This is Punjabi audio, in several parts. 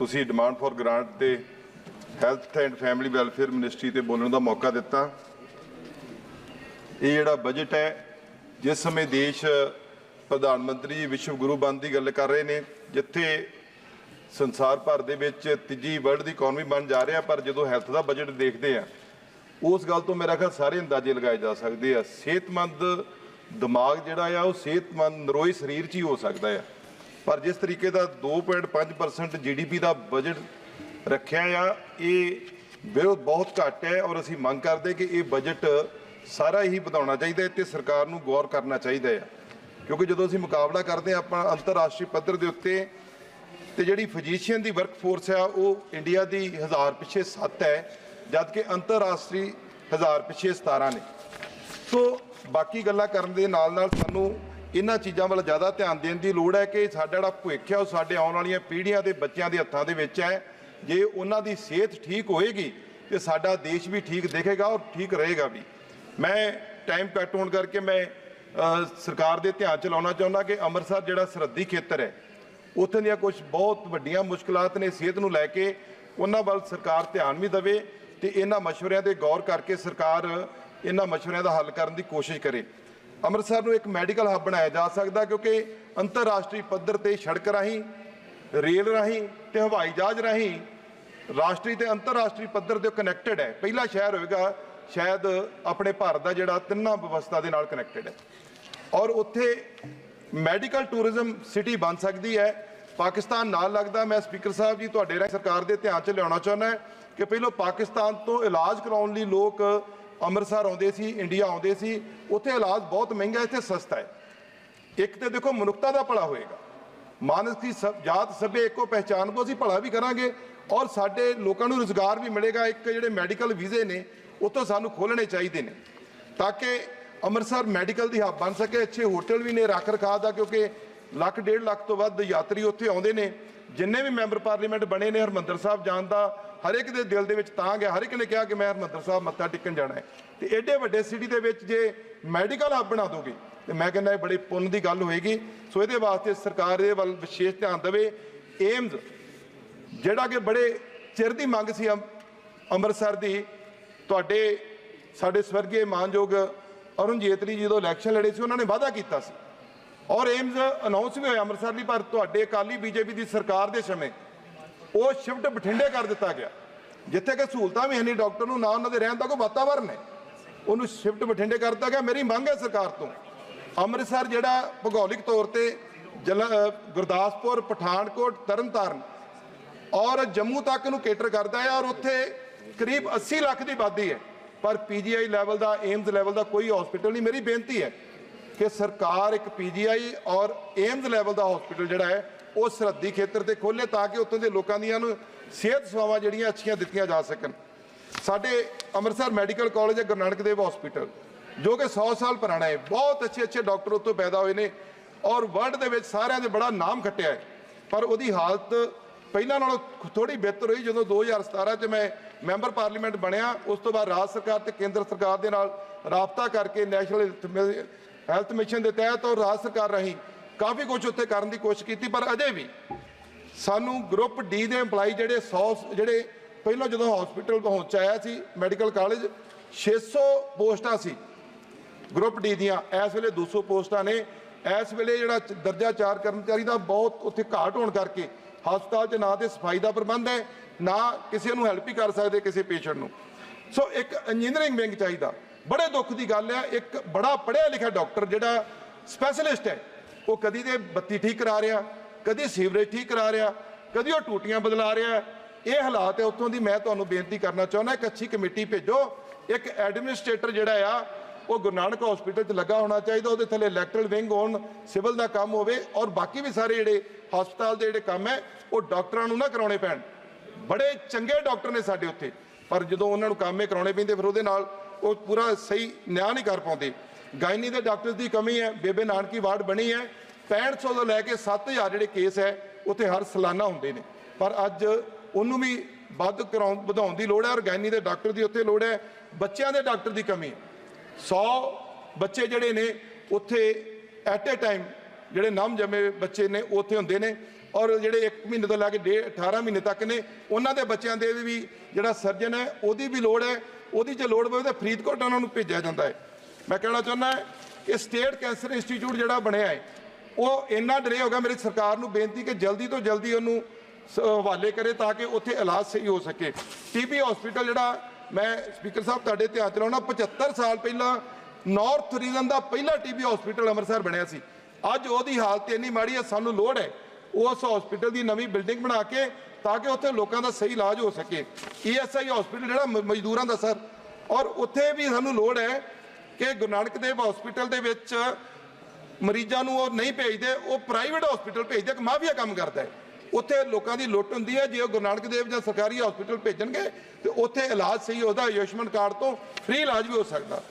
ਤੁਸੀਂ ਡਿਮਾਂਡ ਫॉर ਗ੍ਰਾਂਟ ਤੇ health and family welfare ministry ਤੇ ਬੋਲਣ ਦਾ ਮੌਕਾ ਦਿੱਤਾ। ਇਹ ਜਿਹੜਾ ਬਜਟ ਹੈ, ਜਿਸ ਸਮੇਂ ਦੇਸ਼ ਪ੍ਰਧਾਨ ਮੰਤਰੀ ਜੀ ਵਿਸ਼ਵ ਗੁਰੂ ਬੰਦ ਦੀ ਗੱਲ ਕਰ ਰਹੇ ਨੇ, ਜਿੱਥੇ ਸੰਸਾਰ ਭਰ ਦੇ ਵਿੱਚ ਤੀਜੀ ਵਰਲਡ ਦੀ ਇਕਨੋਮੀ ਬਣ ਜਾ ਰਿਹਾ, ਪਰ ਜਦੋਂ ਹੈਲਥ ਦਾ ਬਜਟ ਦੇਖਦੇ ਆ ਉਸ ਗੱਲ ਤੋਂ ਮੇਰਾ ਖਿਆਲ ਸਾਰੇ ਅੰਦਾਜ਼ੇ ਲਗਾਏ ਜਾ ਸਕਦੇ ਆ। ਸਿਹਤਮੰਦ ਦਿਮਾਗ ਜਿਹੜਾ ਆ, ਉਹ ਸਿਹਤਮੰਦ, ਨਰੋਈ ਸਰੀਰ 'ਚ ਹੀ ਹੋ ਸਕਦਾ ਆ। ਪਰ ਜਿਸ ਤਰੀਕੇ ਦਾ 2.5% ਜੀਡੀਪੀ ਦਾ ਬਜਟ ਰੱਖਿਆ ਆ, ਇਹ ਵਿਰੋਧ ਬਹੁਤ ਘੱਟ ਹੈ ਔਰ ਅਸੀਂ ਮੰਗ ਕਰਦੇ ਕਿ ਇਹ ਬਜਟ ਸਾਰਾ ਹੀ ਵਧਾਉਣਾ ਚਾਹੀਦਾ ਹੈ ਤੇ ਸਰਕਾਰ ਨੂੰ ਗੌਰ ਕਰਨਾ ਚਾਹੀਦਾ ਹੈ। ਕਿਉਂਕਿ ਜਦੋਂ ਅਸੀਂ ਮੁਕਾਬਲਾ ਕਰਦੇ ਹਾਂ, ਆਪਾਂ ਅੰਤਰਰਾਸ਼ਟਰੀ ਪੱਧਰ ਦੇ ਉੱਤੇ ਤੇ ਜਿਹੜੀ ਫਿਜੀਸ਼ੀਅਨ ਦੀ ਵਰਕਫੋਰਸ ਆ, ਉਹ ਇੰਡੀਆ ਦੀ ਹਜ਼ਾਰ ਪਿੱਛੇ 7 ਹੈ, ਜਦਕਿ ਅੰਤਰਰਾਸ਼ਟਰੀ ਹਜ਼ਾਰ ਪਿੱਛੇ 17 ਨੇ। ਸੋ ਬਾਕੀ ਗੱਲਾਂ ਕਰਨ ਦੇ ਨਾਲ ਨਾਲ ਸਾਨੂੰ ਇਹਨਾਂ ਚੀਜ਼ਾਂ ਵੱਲ ਜ਼ਿਆਦਾ ਧਿਆਨ ਦੇਣ ਦੀ ਲੋੜ ਹੈ ਕਿ ਸਾਡਾ ਜਿਹੜਾ ਭਵਿੱਖ ਹੈ ਉਹ ਸਾਡੇ ਆਉਣ ਵਾਲੀਆਂ ਪੀੜ੍ਹੀਆਂ ਦੇ ਬੱਚਿਆਂ ਦੇ ਹੱਥਾਂ ਦੇ ਵਿੱਚ ਹੈ। ਜੇ ਉਹਨਾਂ ਦੀ ਸਿਹਤ ਠੀਕ ਹੋਏਗੀ ਤੇ ਸਾਡਾ ਦੇਸ਼ ਵੀ ਠੀਕ ਦਿਖੇਗਾ ਔਰ ਠੀਕ ਰਹੇਗਾ ਵੀ। ਮੈਂ ਟਾਈਮ ਕੱਟ ਹੋਣ ਕਰਕੇ ਮੈਂ ਸਰਕਾਰ ਦੇ ਧਿਆਨ ਚ ਲਾਉਣਾ ਚਾਹੁੰਦਾ ਕਿ ਅੰਮ੍ਰਿਤਸਰ ਜਿਹੜਾ ਸਰਹੱਦੀ ਖੇਤਰ ਹੈ, ਉੱਥੇ ਦੀਆਂ ਕੁਝ ਬਹੁਤ ਵੱਡੀਆਂ ਮੁਸ਼ਕਲਾਂ ਨੇ ਸਿਹਤ ਨੂੰ ਲੈ ਕੇ, ਉਹਨਾਂ ਵੱਲ ਸਰਕਾਰ ਧਿਆਨ ਵੀ ਦੇਵੇ ਤੇ ਇਹਨਾਂ ਮਸ਼ਵਰਿਆਂ ਤੇ ਗੌਰ ਕਰਕੇ ਸਰਕਾਰ ਇਹਨਾਂ ਮਸ਼ਵਰਿਆਂ ਦਾ ਹੱਲ ਕਰਨ ਦੀ ਕੋਸ਼ਿਸ਼ ਕਰੇ। ਅੰਮ੍ਰਿਤਸਰ ਨੂੰ ਇੱਕ ਮੈਡੀਕਲ ਹੱਬ ਬਣਾਇਆ ਜਾ ਸਕਦਾ ਕਿਉਂਕਿ ਅੰਤਰਰਾਸ਼ਟਰੀ ਪੱਧਰ ਤੇ ਸੜਕ ਰਾਹੀਂ, ਰੇਲ ਰਾਹੀਂ ਤੇ ਹਵਾਈ ਜਹਾਜ਼ ਰਾਹੀਂ ਰਾਸ਼ਟਰੀ ਤੇ ਅੰਤਰਰਾਸ਼ਟਰੀ ਪੱਧਰ ਤੇ ਕਨੈਕਟਡ ਹੈ। ਪਹਿਲਾ ਸ਼ਹਿਰ ਹੋਵੇਗਾ ਸ਼ਾਇਦ ਆਪਣੇ ਭਾਰਤ ਦਾ ਜਿਹੜਾ ਤਿੰਨਾਂ ਵਿਵਸਥਾ ਦੇ ਨਾਲ ਕਨੈਕਟਡ ਹੈ। ਔਰ ਉੱਥੇ ਮੈਡੀਕਲ ਟੂਰਿਜ਼ਮ ਸਿਟੀ ਬਣ ਸਕਦੀ ਹੈ। ਪਾਕਿਸਤਾਨ ਨਾਲ ਲੱਗਦਾ, ਮੈਂ ਸਪੀਕਰ ਸਾਹਿਬ ਜੀ ਤੁਹਾਡੇ ਰਾਹੀਂ ਸਰਕਾਰ ਦੇ ਧਿਆਨ 'ਚ ਲਿਆਉਣਾ ਚਾਹੁੰਦਾ ਕਿ ਪਹਿਲਾਂ ਪਾਕਿਸਤਾਨ ਤੋਂ ਇਲਾਜ ਕਰਾਉਣ ਲਈ ਲੋਕ ਅੰਮ੍ਰਿਤਸਰ ਆਉਂਦੇ ਸੀ, ਇੰਡੀਆ ਆਉਂਦੇ ਸੀ, ਉੱਥੇ ਇਲਾਜ ਬਹੁਤ ਮਹਿੰਗਾ, ਇੱਥੇ ਸਸਤਾ ਹੈ। ਇੱਕ ਤੇ ਦੇਖੋ, ਮਨੁੱਖਤਾ ਦਾ ਭਲਾ ਹੋਏਗਾ। ਮਾਨਸ ਦੀ ਸਭ, ਜਾਤ ਸਭੇ ਇੱਕੋ ਪਹਿਚਾਨ ਕੋ ਅਸੀਂ ਭਲਾ ਵੀ ਕਰਾਂਗੇ ਔਰ ਸਾਡੇ ਲੋਕਾਂ ਨੂੰ ਰੋਜ਼ਗਾਰ ਵੀ ਮਿਲੇਗਾ। ਇੱਕ ਜਿਹੜੇ ਮੈਡੀਕਲ ਵੀਜ਼ੇ ਨੇ ਉੱਥੋਂ ਸਾਨੂੰ ਖੋਲਣੇ ਚਾਹੀਦੇ ਨੇ। ਤਾਂ ਕਿ ਅੰਮ੍ਰਿਤਸਰ ਮੈਡੀਕਲ ਦੀ ਹੱਬ ਬਣ ਸਕੇ, ਅੱਛੇ ਹੋਟਲ ਵੀ ਨੇ ਰੱਖ ਰਖਾਅ ਦਾ, ਕਿਉਂਕਿ ਲੱਖ, ਡੇਢ ਲੱਖ ਤੋਂ ਵੱਧ ਯਾਤਰੀ ਉੱਥੇ ਆਉਂਦੇ ਨੇ। ਜਿੰਨੇ ਵੀ ਮੈਂਬਰ ਪਾਰਲੀਮੈਂਟ ਬਣੇ ਨੇ, ਹਰਮੰਦਰ ਸਾਹਿਬ ਜਾਣ ਦਾ ਹਰ ਇੱਕ ਦੇ ਦਿਲ ਦੇ ਵਿੱਚ ਤਾਂ ਗਿਆ। ਹਰ ਇੱਕ ਨੇ ਕਿਹਾ ਕਿ ਮੈਂ ਹਰਮੰਦਰ ਸਾਹਿਬ ਮੱਥਾ ਟੇਕਣ ਜਾਣਾ ਹੈ। ਤੇ ਐਡੇ ਵੱਡੇ ਸਿਟੀ ਦੇ ਵਿੱਚ ਜੇ ਮੈਡੀਕਲ ਹੱਬ ਬਣਾ ਦੋਗੇ, ਤੇ ਮੈਂ ਕਹਿੰਦਾ ਇਹ ਬੜੇ ਪੁੰਨ ਦੀ ਗੱਲ ਹੋਏਗੀ। ਸੋ ਇਹਦੇ ਵਾਸਤੇ ਸਰਕਾਰ ਦੇ ਵੱਲ ਵਿਸ਼ੇਸ਼ ਧਿਆਨ ਦੇਵੇ। ਏਮਜ਼ ਜਿਹੜਾ ਕਿ ਬੜੇ ਚਿਰ ਦੀ ਮੰਗ ਸੀ ਅੰਮ੍ਰਿਤਸਰ ਦੀ, ਤੁਹਾਡੇ, ਸਾਡੇ ਸਵਰਗੀ ਮਾਨਯੋਗ ਅਰੁਣ ਜੇਤਲੀ ਜੀ ਜਦੋਂ ਇਲੈਕਸ਼ਨ ਲੜੇ ਸੀ, ਉਹਨਾਂ ਨੇ ਵਾਅਦਾ ਕੀਤਾ ਸੀ। ਔਰ ਏਮਜ਼ ਅਨਾਉਂਸ ਵੀ ਹੋਇਆ ਅੰਮ੍ਰਿਤਸਰ ਲਈ ਪਰ ਤੁਹਾਡੇ ਅਕਾਲੀ ਬੀਜੇਪੀ ਦੀ ਸਰਕਾਰ ਦੇ ਸਮੇਂ ਉਹ ਸ਼ਿਫਟ ਬਠਿੰਡੇ ਕਰ ਦਿੱਤਾ ਗਿਆ। ਜਿੱਥੇ ਕਿ ਸਹੂਲਤਾਂ ਵੀ ਹੈ ਨਹੀਂ ਡਾਕਟਰ ਨੂੰ ਨਾ ਉਹਨਾਂ ਦੇ ਰਹਿਣ ਦਾ ਕੋਈ ਵਾਤਾਵਰਨ ਹੈ। ਉਹਨੂੰ ਸ਼ਿਫਟ ਬਠਿੰਡੇ ਕਰ ਦਿੱਤਾ ਗਿਆ। ਮੇਰੀ ਮੰਗ ਹੈ ਸਰਕਾਰ ਤੋਂ, ਅੰਮ੍ਰਿਤਸਰ ਜਿਹੜਾ ਭੂਗੋਲਿਕ ਤੌਰ ਤੇ ਜਲ ਗੁਰਦਾਸਪੁਰ, ਪਠਾਨਕੋਟ, ਤਰਨਤਾਰਨ ਔਰ ਜੰਮੂ ਤੱਕ ਨੂੰ ਕੇਟਰ ਕਰਦਾ ਹੈ ਔਰ ਉੱਥੇ ਕਰੀਬ 80 ਲੱਖ ਦੀ ਆਬਾਦੀ ਹੈ। ਪਰ ਪੀਜੀਆਈ ਲੈਵਲ ਦਾ ਏਮਜ਼ ਲੈਵਲ ਦਾ ਕੋਈ ਹਸਪੀਟਲ ਨਹੀਂ। ਮੇਰੀ ਬੇਨਤੀ ਹੈ ਕਿ ਸਰਕਾਰ ਇੱਕ ਪੀਜੀਆਈ ਔਰ ਏਮਜ਼ ਲੈਵਲ ਦਾ ਹਸਪੀਟਲ ਜਿਹੜਾ ਹੈ ਉਹ ਸਰਹੱਦੀ ਖੇਤਰ ਤੇ ਖੋਲੇ ਤਾਂ ਕਿ ਉੱਥੋਂ ਦੇ ਲੋਕਾਂ ਦੀਆਂ ਨੂੰ ਸਿਹਤ ਸੇਵਾਵਾਂ ਜਿਹੜੀਆਂ ਅੱਛੀਆਂ ਦਿੱਤੀਆਂ ਜਾ ਸਕਣ। ਸਾਡੇ ਅੰਮ੍ਰਿਤਸਰ ਮੈਡੀਕਲ ਕਾਲਜ ਹੈ ਗੁਰੂ ਨਾਨਕ ਦੇਵ ਹਸਪੀਟਲ ਜੋ ਕਿ 100 ਸਾਲ ਪੁਰਾਣਾ ਹੈ। ਬਹੁਤ ਅੱਛੇ ਅੱਛੇ ਡਾਕਟਰ ਉੱਥੋਂ ਪੈਦਾ ਹੋਏ ਨੇ ਔਰ ਵਰਲਡ ਦੇ ਵਿੱਚ ਸਾਰਿਆਂ ਦੇ ਬੜਾ ਨਾਮ ਖੱਟਿਆ ਹੈ। ਪਰ ਉਹਦੀ ਹਾਲਤ ਪਹਿਲਾਂ ਨਾਲੋਂ ਥੋੜੀ ਬਿਹਤਰ ਹੋਈ ਜਦੋਂ 2017 ਚ ਮੈਂ ਮੈਂਬਰ ਪਾਰਲੀਮੈਂਟ ਬਣਿਆ। ਉਸ ਤੋਂ ਬਾਅਦ ਰਾਜ ਸਰਕਾਰ ਤੇ ਕੇਂਦਰ ਸਰਕਾਰ ਦੇ ਨਾਲ ਰਾਬਤਾ ਕਰਕੇ ਨੈਸ਼ਨਲ ਹੈਲਥ ਮਿਸ਼ਨ ਦੇ ਤਹਿਤ ਔਰ ਰਾਜ ਸਰਕਾਰ ਰਾਹੀਂ ਕਾਫੀ ਕੁਝ ਉੱਥੇ ਕਰਨ ਦੀ ਕੋਸ਼ਿਸ਼ ਕੀਤੀ, ਪਰ ਅਜੇ ਵੀ ਸਾਨੂੰ ਗਰੁੱਪ ਡੀ ਦੇ EMPLOYE ਜਿਹੜੇ 100 ਜਿਹੜੇ ਪਹਿਲਾਂ ਜਦੋਂ ਹਸਪੀਟਲ ਪਹੁੰਚਾਇਆ ਸੀ ਮੈਡੀਕਲ ਕਾਲਜ 600 ਪੋਸਟਾਂ ਸੀ ਗਰੁੱਪ ਡੀ ਦੀਆਂ। ਇਸ ਵੇਲੇ 200 ਪੋਸਟਾਂ ਨੇ। ਇਸ ਵੇਲੇ ਜਿਹੜਾ ਦਰਜਾ 4 ਕਰਮਚਾਰੀ ਦਾ ਬਹੁਤ ਉੱਥੇ ਘਾਟ ਹੋਣ ਕਰਕੇ ਹਸਪਤਾਲ 'ਚ ਨਾ ਤੇ ਸਫ਼ਾਈ ਦਾ ਪ੍ਰਬੰਧ ਹੈ, ਨਾ ਕਿਸੇ ਨੂੰ ਹੈਲਪ ਹੀ ਕਰ ਸਕਦੇ ਕਿਸੇ ਪੇਸ਼ੈਂਟ ਨੂੰ। ਸੋ ਇੱਕ ਇੰਜੀਨੀਅਰਿੰਗ ਵਿੰਗ ਚਾਹੀਦਾ। ਬੜੇ ਦੁੱਖ ਦੀ ਗੱਲ ਹੈ, ਇੱਕ ਬੜਾ ਪੜ੍ਹਿਆ ਲਿਖਿਆ ਡਾਕਟਰ ਜਿਹੜਾ ਸਪੈਸ਼ਲਿਸਟ ਹੈ ਉਹ ਕਦੀ ਤੇ ਬੱਤੀ ਠੀਕ ਕਰਾ ਰਿਹਾ, ਕਦੀ ਸੀਵਰੇਜ ਠੀਕ ਕਰਾ ਰਿਹਾ, ਕਦੀ ਉਹ ਟੂਟੀਆਂ ਬਦਲਾ ਰਿਹਾ। ਇਹ ਹਾਲਾਤ ਹੈ, ਉੱਥੋਂ ਦੀ ਮੈਂ ਤੁਹਾਨੂੰ ਬੇਨਤੀ ਕਰਨਾ ਚਾਹੁੰਦਾ, ਇੱਕ ਅੱਛੀ ਕਮੇਟੀ ਭੇਜੋ। ਇੱਕ ਐਡਮਿਨਿਸਟ੍ਰੇਟਰ ਜਿਹੜਾ ਆ, ਉਹ ਗੁਰੂ ਨਾਨਕ ਹਸਪੀਟਲ 'ਚ ਲੱਗਾ ਹੋਣਾ ਚਾਹੀਦਾ, ਉਹਦੇ ਥੱਲੇ ਇਲੈਕਟਰਲ ਵਿੰਗ ਹੋਣ, ਸਿਵਲ ਦਾ ਕੰਮ ਹੋਵੇ, ਔਰ ਬਾਕੀ ਵੀ ਸਾਰੇ ਜਿਹੜੇ ਹਸਪਤਾਲ ਦੇ ਜਿਹੜੇ ਕੰਮ ਹੈ, ਉਹ ਡਾਕਟਰਾਂ ਨੂੰ ਨਾ ਕਰਾਉਣੇ ਪੈਣ। ਬੜੇ ਚੰਗੇ ਡਾਕਟਰ ਨੇ ਸਾਡੇ ਉੱਥੇ, ਪਰ ਜਦੋਂ ਉਹਨਾਂ ਨੂੰ ਕੰਮੇ ਕਰਾਉਣੇ ਪੈਂਦੇ, ਫਿਰ ਉਹਦੇ ਨਾਲ ਉਹ ਪੂਰਾ ਸਹੀ ਨਿਆਂ ਨਹੀਂ ਕਰ ਪਾਉਂਦੇ। ਗਾਇਨੀ ਦੇ ਡਾਕਟਰ ਦੀ ਕਮੀ ਹੈ, ਬੇਬੇ ਨਾਨਕੀ ਵਾਰਡ ਬਣੀ ਹੈ। 6500 ਤੋਂ ਲੈ ਕੇ 7000 ਜਿਹੜੇ ਕੇਸ ਹੈ, ਉੱਥੇ ਹਰ ਸਾਲਾਨਾ ਹੁੰਦੇ ਨੇ। ਪਰ ਅੱਜ ਉਹਨੂੰ ਵੀ ਵੱਧ ਕਰਾਉਣ, ਵਧਾਉਣ ਦੀ ਲੋੜ ਹੈ ਔਰ ਗਾਇਨੀ ਦੇ ਡਾਕਟਰ ਦੀ ਉੱਥੇ ਲੋੜ ਹੈ। ਬੱਚਿਆਂ ਦੇ ਡਾਕਟਰ ਦੀ ਕਮੀ ਹੈ। 100 ਬੱਚੇ ਜਿਹੜੇ ਨੇ, ਉੱਥੇ ਐਟ ਅ ਟਾਈਮ ਜਿਹੜੇ ਨਵ ਜੰਮੇ ਬੱਚੇ ਨੇ ਉੱਥੇ ਹੁੰਦੇ ਨੇ। ਔਰ ਜਿਹੜੇ 1 ਮਹੀਨੇ ਤੋਂ ਲੈ ਕੇ ਡੇ- 18 ਮਹੀਨੇ ਤੱਕ ਨੇ, ਉਹਨਾਂ ਦੇ ਬੱਚਿਆਂ ਦੇ ਵੀ ਜਿਹੜਾ ਸਰਜਨ ਹੈ, ਉਹਦੀ ਵੀ ਲੋੜ ਹੈ। ਉਹਦੀ ਜੇ ਲੋੜ ਪਵੇ ਤਾਂ ਫਰੀਦਕੋਟ ਉਹਨਾਂ ਨੂੰ ਭੇਜਿਆ ਜਾਂਦਾ ਹੈ। ਮੈਂ ਕਹਿਣਾ ਚਾਹੁੰਦਾ ਕਿ ਸਟੇਟ ਕੈਂਸਰ ਇੰਸਟੀਚਿਊਟ ਜਿਹੜਾ ਬਣਿਆ ਹੈ, ਉਹ ਇੰਨਾ ਡਰੇ ਹੋ ਗਿਆ ਮੇਰੀ ਸਰਕਾਰ ਨੂੰ ਬੇਨਤੀ ਕਿ ਜਲਦੀ ਤੋਂ ਜਲਦੀ ਉਹਨੂੰ ਸ- ਹਵਾਲੇ ਕਰੇ ਤਾਂ ਕਿ ਉੱਥੇ ਇਲਾਜ ਸਹੀ ਹੋ ਸਕੇ। ਟੀਬੀ ਹਸਪੀਟਲ ਜਿਹੜਾ ਮੈਂ ਸਪੀਕਰ ਸਾਹਿਬ ਤੁਹਾਡੇ ਧਿਆਨ ਚ ਲਾਉਣਾ 75 ਸਾਲ ਪਹਿਲਾਂ ਨਾਰਥ ਰੀਜਨ ਦਾ ਪਹਿਲਾ ਟੀਬੀ ਹਸਪੀਟਲ ਅੰਮ੍ਰਿਤਸਰ ਬਣਿਆ ਸੀ। ਅੱਜ ਉਹਦੀ ਹਾਲਤ ਇੰਨੀ ਮਾੜੀ ਹੈ, ਸਾਨੂੰ ਲੋੜ ਹੈ ਉਸ ਹਸਪੀਟਲ ਦੀ ਨਵੀਂ ਬਿਲਡਿੰਗ ਬਣਾ ਕੇ ਤਾਂ ਕਿ ਉੱਥੇ ਲੋਕਾਂ ਦਾ ਸਹੀ ਇਲਾਜ ਹੋ ਸਕੇ। ਈਐਸਆਈ ਹਸਪੀਟਲ ਜਿਹੜਾ ਮ- ਮਜ਼ਦੂਰਾਂ ਦਾ ਸਰ। ਔਰ ਉੱਥੇ ਵੀ ਸਾਨੂੰ ਲੋੜ ਹੈ ਕਿ ਗੁਰੂ ਨਾਨਕ ਦੇਵ ਹਸਪੀਟਲ ਦੇ ਵਿੱਚ ਮਰੀਜ਼ਾਂ ਨੂੰ ਉਹ ਨਹੀਂ ਭੇਜਦੇ, ਉਹ ਪ੍ਰਾਈਵੇਟ ਹਸਪੀਟਲ ਭੇਜਦੇ, ਇੱਕ ਮਾਫੀਆ ਕੰਮ ਕਰਦਾ ਹੈ। ਉੱਥੇ ਲੋਕਾਂ ਦੀ ਲੁੱਟ ਹੁੰਦੀ ਹੈ, ਜੇ ਉਹ ਗੁਰੂ ਨਾਨਕ ਦੇਵ ਜਾਂ ਸਰਕਾਰੀ ਹਸਪੀਟਲ ਭੇਜਣਗੇ, ਤੇ ਉੱਥੇ ਇਲਾਜ ਸਹੀ ਹੋਦਾ ਆਯੁਸ਼ਮਾਨ ਕਾਰਡ ਤੋਂ ਫ੍ਰੀ ਇਲਾਜ ਵੀ ਹੋ ਸਕਦਾ।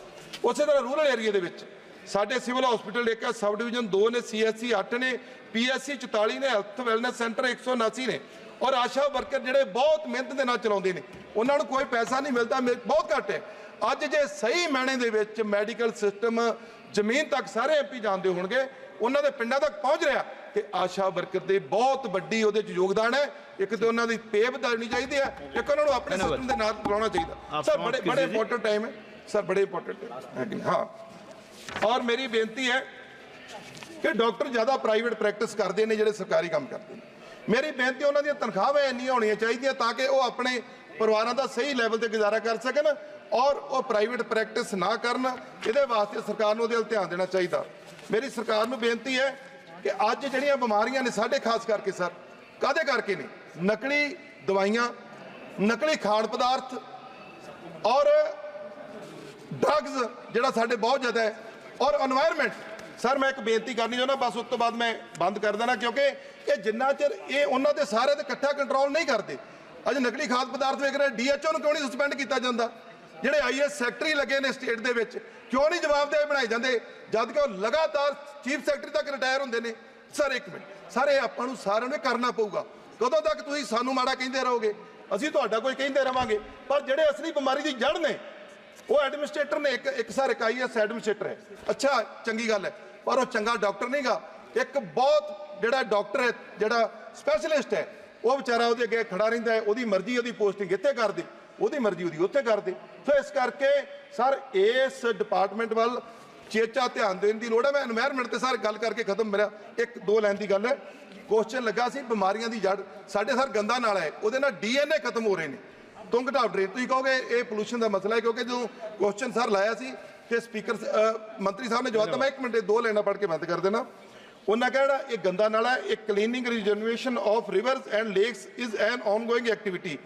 ਉਸੇ ਤਰ੍ਹਾਂ ਰੂਰਲ ਏਰੀਆ ਦੇ ਵਿੱਚ ਸਾਡੇ ਸਿਵਲ ਹਸਪੀਟਲ ਇੱਕ ਹੈ ਸਬ ਡਿਵੀਜ਼ਨ 2 ਨੇ ਸੀਐਸਸੀ 8 ਨੇ ਪੀਐਸਸੀ 44 ਨੇ ਹੈਲਥ ਵੈਲਨੈਸ ਸੈਂਟਰ 179 ਨੇ। ਔਰ ਆਸ਼ਾ ਵਰਕਰ ਜਿਹੜੇ ਬਹੁਤ ਮਿਹਨਤ ਦੇ ਨਾਲ ਚਲਾਉਂਦੇ ਨੇ ਉਹਨਾਂ ਨੂੰ ਕੋਈ ਪੈਸਾ ਨਹੀਂ ਮਿਲਦਾ ਬਹੁਤ ਘੱਟ ਹੈ। ਅੱਜ ਜੇ ਸਹੀ ਮਾਇਨੇ ਦੇ ਵਿੱਚ ਮੈਡੀਕਲ ਸਿਸਟਮ ਜ਼ਮੀਨ ਤੱਕ ਸਾਰੇ ਐਮਪੀ ਜਾਣਦੇ ਹੋਣਗੇ ਉਹਨਾਂ ਦੇ ਪਿੰਡਾਂ ਤੱਕ ਪਹੁੰਚ ਰਿਹਾ ਤੇ ਆਸ਼ਾ ਵਰਕਰ ਦੇ ਬਹੁਤ ਵੱਡੀ ਉਹਦੇ ਚ ਯੋਗਦਾਨ ਹੈ। ਇੱਕ ਤੇ ਉਹਨਾਂ ਦੀ ਪੇਪ ਦੇਣੀ ਚਾਹੀਦੀ ਹੈ ਇੱਕ ਉਹਨਾਂ ਨੂੰ ਆਪਣੇ ਸਿਸਟਮ ਦੇ ਨਾਲ ਬੁਲਾਉਣਾ ਚਾਹੀਦਾ। ਸਰ ਬੜੇ ਬੜੇ ਇੰਪੋਰਟੈਂਟ ਟਾਈਮ ਹੈ। ਸਰ ਬੜੇ ਇੰਪੋਰਟੈਂਟ ਹਾਂ। ਔਰ ਮੇਰੀ ਬੇਨਤੀ ਹੈ ਕਿ ਡਾਕਟਰ ਜ਼ਿਆਦਾ ਪ੍ਰਾਈਵੇਟ ਪ੍ਰੈਕਟਿਸ ਕਰਦੇ ਨੇ ਜਿਹੜੇ ਸਰਕਾਰੀ ਕੰਮ ਕਰਦੇ ਨੇ। ਮੇਰੀ ਬੇਨਤੀ ਉਹਨਾਂ ਦੀਆਂ ਤਨਖਾਹਾਂ ਇੰਨੀਆਂ ਹੋਣੀਆਂ ਚਾਹੀਦੀਆਂ ਤਾਂ ਕਿ ਉਹ ਆਪਣੇ ਪਰਿਵਾਰਾਂ ਦਾ ਸਹੀ ਲੈਵਲ ਤੇ ਗੁਜ਼ਾਰਾ ਕਰ ਸਕਣ ਔਰ ਉਹ ਪ੍ਰਾਈਵੇਟ ਪ੍ਰੈਕਟਿਸ ਨਾ ਕਰਨ। ਇਹਦੇ ਵਾਸਤੇ ਸਰਕਾਰ ਨੂੰ ਉਹਦੇ ਵੱਲ ਧਿਆਨ ਦੇਣਾ ਚਾਹੀਦਾ। ਮੇਰੀ ਸਰਕਾਰ ਨੂੰ ਬੇਨਤੀ ਹੈ ਕਿ ਅੱਜ ਜਿਹੜੀਆਂ ਬਿਮਾਰੀਆਂ ਨੇ ਸਾਡੇ ਖਾਸ ਕਰਕੇ ਸਰ ਕਾਦੇ ਕਰਕੇ ਨੇ? ਨਕਲੀ ਦਵਾਈਆਂ, ਨਕਲੀ ਖਾਣ ਪਦਾਰਥ ਔਰ ਡਰੱਗਸ ਜਿਹੜਾ ਸਾਡੇ ਬਹੁਤ ਜ਼ਿਆਦਾ ਹੈ ਔਰ এনवायरमेंट ਸਰ, ਮੈਂ ਇੱਕ ਬੇਨਤੀ ਕਰਨੀ ਚਾਹੁੰਦਾ, ਬਸ ਉਸ ਤੋਂ ਬਾਅਦ ਮੈਂ ਬੰਦ ਕਰ ਦੇਣਾ, ਕਿਉਂਕਿ ਇਹ ਜਿੰਨਾ ਚਿਰ ਇਹ ਉਹਨਾਂ ਦੇ ਸਾਰੇ ਤੇ ਇਕੱਠਾ ਕੰਟਰੋਲ ਨਹੀਂ ਕਰਦੇ, ਅੱਜ ਨਕਲੀ ਖਾਦ ਪਦਾਰਥ ਵੇਖ ਰਹੇ ਡੀਐਚਓ ਨੂੰ ਕਿਉਂ ਨਹੀਂ ਸਸਪੈਂਡ ਕੀਤਾ ਜਾਂਦਾ? ਜਿਹੜੇ ਆਈਐਸ ਸੈਕਟਰੀ ਲੱਗੇ ਨੇ ਸਟੇਟ ਦੇ ਵਿੱਚ, ਕਿਉਂ ਨਹੀਂ ਜਵਾਬਦੇਹ ਬਣਾਏ ਜਾਂਦੇ, ਜਦ ਕਿ ਉਹ ਲਗਾਤਾਰ ਚੀਫ ਸੈਕਟਰੀ ਤੱਕ ਰਿਟਾਇਰ ਹੁੰਦੇ ਨੇ। ਸਰ, ਇੱਕ ਮਿੰਟ, ਸਰ, ਇਹ ਆਪਾਂ ਨੂੰ ਸਾਰਿਆਂ ਨੂੰ ਕਰਨਾ ਪਊਗਾ। ਕਦੋਂ ਤੱਕ ਤੁਸੀਂ ਸਾਨੂੰ ਮਾੜਾ ਕਹਿੰਦੇ ਰਹੋਗੇ? ਅਸੀਂ ਤੁਹਾਡਾ ਕੋਈ ਕਹਿੰਦੇ ਰਵਾਂਗੇ, ਪਰ ਜਿਹੜੇ ਅਸਲੀ ਬਿਮਾਰੀ ਦੀ ਜੜ ਨੇ, ਉਹ ਐਡਮਿਨਿਸਟ੍ਰੇਟਰ ਨੇ ਇੱਕ ਇੱਕ ਸਰ, ਇੱਕ ਆਈਐਸ ਐਡਮਿਨਿਸਟ੍ਰੇਟਰ ਹੈ। ਅੱਛਾ, ਚੰਗੀ ਗੱਲ ਹੈ। ਪਰ ਉਹ ਚੰਗਾ ਡਾਕਟਰ ਨਹੀਂਗਾ। ਇੱਕ ਬਹੁਤ ਜਿਹੜਾ ਡਾਕਟਰ ਹੈ, ਜਿਹੜਾ ਸਪੈਸ਼ਲਿਸਟ ਹੈ, ਉਹ ਵਿਚਾਰਾ ਉਹਦੇ ਅੱਗੇ ਖੜਾ ਰਹਿੰਦਾ ਹੈ, ਉਹਦੀ ਮਰਜ਼ੀ ਉਹਦੀ ਪੋਸਟਿੰਗ ਇੱਥੇ ਕਰਦੇ ਉਹਦੀ ਮਰਜ਼ੀ ਉਹਦੀ ਉੱਥੇ ਕਰਦੇ ਸੋ ਇਸ ਕਰਕੇ ਸਰ, ਇਸ ਡਿਪਾਰਟਮੈਂਟ ਵੱਲ ਚੇਚਾ ਧਿਆਨ ਦੇਣ ਦੀ ਲੋੜ ਹੈ। ਮੈਂ এনवायरमेंट ਤੇ ਸਰ ਗੱਲ ਕਰਕੇ ਖਤਮ ਮੇਰਾ ਇੱਕ ਦੋ ਲਾਈਨ ਦੀ ਗੱਲ ਹੈ। ਕੁਐਸਚਨ ਲੱਗਾ ਸੀ, ਬਿਮਾਰੀਆਂ ਦੀ ਜੜ, ਸਾਡੇ ਸਰ ਗੰਦਾ ਨਾਲ ਹੈ, ਉਹਦੇ ਨਾਲ ਡੀਐਨਏ ਖਤਮ ਹੋ ਰਹੇ ਨੇ। ਤੁੰਗ ਢਾਬ ਡਰੇ ਤੁਸੀਂ ਕਹੋਗੇ ਇਹ ਪੋਲੂਸ਼ਨ ਦਾ ਮਸਲਾ ਹੈ, ਕਿਉਂਕਿ ਜਦੋਂ ਕੁਐਸਚਨ ਸਰ ਲਾਇਆ ਸੀ ਤੇ ਸਪੀਕਰ ਮੰਤਰੀ ਸਾਹਿਬ ਨੇ ਜਵਾਬ ਦਿੱਤਾ ਮੈਂ ਇੱਕ ਮਿੰਟ ਇਹ ਦੋ ਲਾਈਨਾਂ ਪੜ੍ਹ ਕੇ ਬੰਦ ਕਰ ਦੇਣਾ ਉਹਨਾਂ ਕਹਿਣਾ ਇਹ ਗੰਦਾ ਨਾਲਾ ਹੈ ਇਹ cleaning regeneration of rivers and lakes is an ongoing activity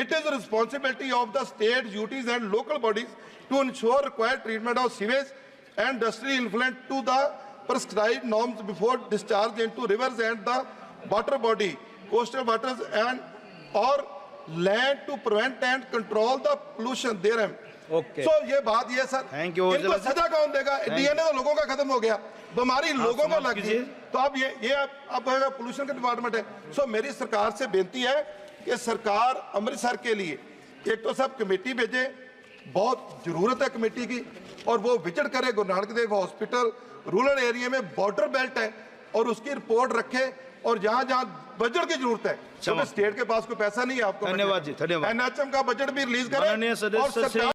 it is the responsibility of the state duties and local bodies to ensure required treatment of sewage and industrial effluent to the prescribed norms before discharge into rivers and the water body coastal waters and or land to prevent and control the pollution therein Okay. so ये बात ये सर। Thank you, इनको सजा कौन देगा? डीएनए तो लोगों का खत्म हो गया। बीमारी लोगों को लग। गई तो अब ये ये अब अब होगा पोल्यूशन का डिपार्टमेंट है। सो मेरी सरकार से बेनती है कि सरकार अमृतसर के लिए एक तो सब कमेटी भेजे। बहुत ज़रूरत है कमेटी की। और वो विज़िट करे Guru Nanak Dev hospital. Rural area में बॉर्डर बेल्ट है। और उसकी रिपोर्ट रखे। और जहां जहां बजट की जरूरत है क्योंकि समाप्त। स्टेट के पास कोई पैसा नहीं है आपको धन्यवाद जी, धन्यवाद। एनएचएम का बजट भी रिलीज करें माननीय सदस्य और सरकार